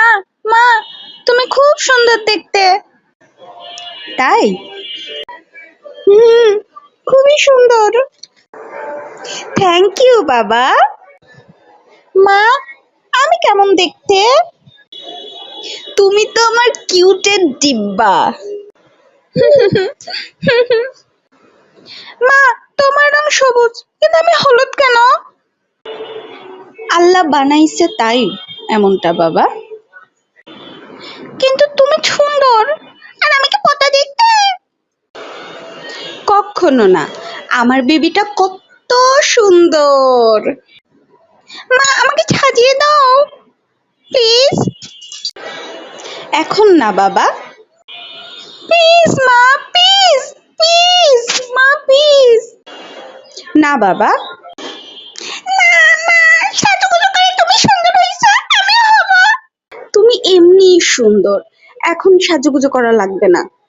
মা মা তুমি খুব সুন্দর দেখতে। তাই? হুম খুবই সুন্দর। থ্যাংক ইউ বাবা। মা আমি কেমন দেখতে? তুমি তো আমার কিউটের ডিব্বা মা তোমার রং সবুজ কিন্তু আমি হলুদ কেন? আল্লাহ বানাইছে তাই এমনটা বাবা। কখনো না। আমার বেবিটা কত সুন্দর। মা, আমাকে সাজিয়ে দাও। প্লিজ। এখন না, বাবা। প্লিজ, মা, প্লিজ প্লিজ, মা, প্লিজ। না, বাবা। তুমি এমনি সুন্দর। এখন সাজুগুজু করা লাগবে না।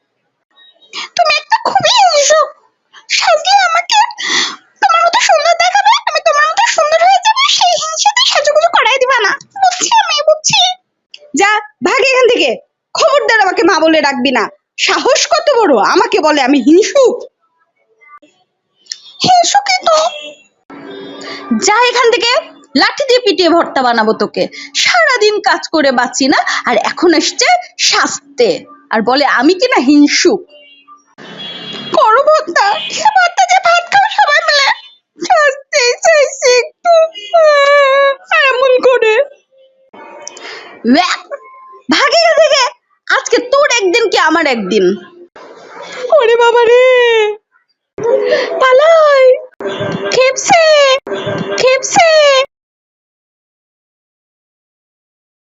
যা, ভাগ এখান থেকে। খবরদার আমাকে মা বলে রাখবি না। সাহস কত বড়? আমাকে বলে আমি হিংসুক। যা এখান থেকে, লাঠি দিয়ে পিটিয়ে ভর্তা বানাবো তোকে। সারাদিন কাজ করে বাঁচি না, আর এখন এসছে শাস্তে। আর বলে, আমি কিনা হিংসুক? করো ভাগ এখান থেকে আজকে তোর একদিন কি আমার একদিন ওরে বাবা রে